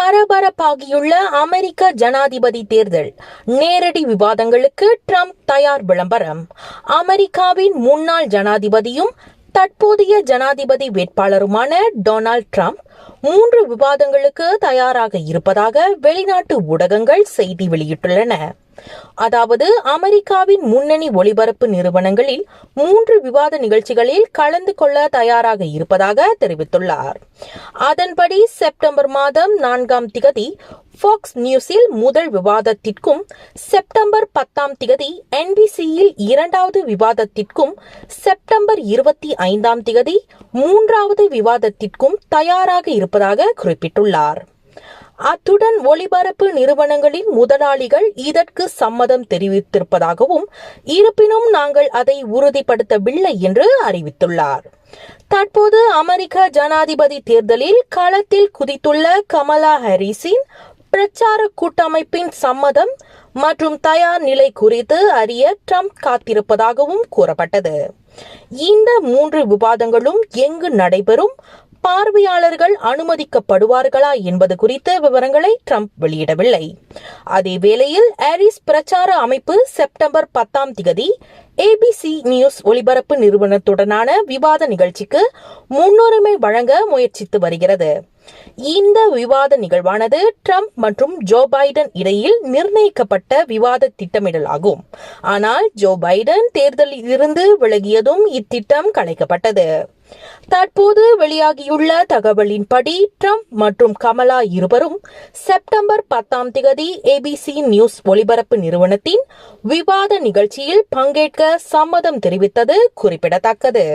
பரபரப்பாகியுள்ள அமெரிக்க ஜனாதிபதி தேர்தல். நேரடி விவாதங்களுக்கு ட்ரம்ப் தயார் விளம்பரம். அமெரிக்காவின் முன்னாள் ஜனாதிபதியும் தற்போதைய ஜனாதிபதி வேட்பாளருமான டொனால்ட் ட்ரம்ப் மூன்று விவாதங்களுக்கு தயாராக இருப்பதாக வெளிநாட்டு ஊடகங்கள் செய்தி வெளியிட்டுள்ளன. அதாவது அமெரிக்காவின் முன்னணி ஒளிபரப்பு நிறுவனங்களில் மூன்று விவாத நிகழ்ச்சிகளில் கலந்து கொள்ள தயாராக இருப்பதாக தெரிவித்துள்ளார். அதன்படி செப்டம்பர் மாதம் நான்காம் திகதி ஃபாக்ஸ் நியூஸில் முதல் விவாதத்திற்கும் செப்டம்பர் பத்தாம் திகதி என்பிசியில் இரண்டாவது விவாதத்திற்கும் செப்டம்பர் இருபத்தி ஐந்தாம் திகதி மூன்றாவது விவாதத்திற்கும் தயாராக இருப்பதாக குறிப்பிட்டுள்ளார். அத்துடன் ஒளிபரப்பு நிறுவனங்களின் முதலாளிகள் இதற்கு சம்மதம் தெரிவித்திருப்பதாகவும் இருப்பினும் நாங்கள் அதை உறுதிப்படுத்தவில்லை என்று அறிவித்துள்ளார். தற்போது அமெரிக்க ஜனாதிபதி தேர்தலில் களத்தில் குதித்துள்ள கமலா ஹாரிஸின் பிரச்சார கூட்டமைப்பின் சம்மதம் மற்றும் தயார் நிலை குறித்து அறிய ட்ரம்ப் காத்திருப்பதாகவும் கூறப்பட்டது. இந்த மூன்று விவாதங்களும் எங்கு நடைபெறும் பார்வையாளர்கள் அனுமதிக்கப்படுவார்களா என்பது குறித்த விவரங்களை ட்ரம்ப் வெளியிடவில்லை. அதே வேளையில் ஆரிஸ் பிரச்சார அமைப்பு செப்டம்பர் பத்தாம் திகதி ஏபிசி நியூஸ் ஒளிபரப்பு நிறுவனத்துடனான விவாத நிகழ்ச்சிக்கு முன்னுரிமை வழங்க முயற்சித்து வருகிறது. இந்த விவாத நிகழ்வானது ட்ரம்ப் மற்றும் ஜோ பைடன் இடையில் நிர்ணயிக்கப்பட்ட விவாத திட்டமிடல் ஆகும் ஆனால் ஜோ பைடன் தேர்தலில் இருந்து விலகியதும் இத்திட்டம் கலைக்கப்பட்டது. தற்போது வெளியாகியுள்ள தகவலின்படி ட்ரம்ப் மற்றும் கமலா இருவரும் செப்டம்பர் பத்தாம் தேதி ஏபிசி நியூஸ் ஒளிபரப்பு நிறுவனத்தின் விவாத நிகழ்ச்சியில் பங்கேற்க சம்மதம் தெரிவித்தது குறிப்பிடத்தக்கது.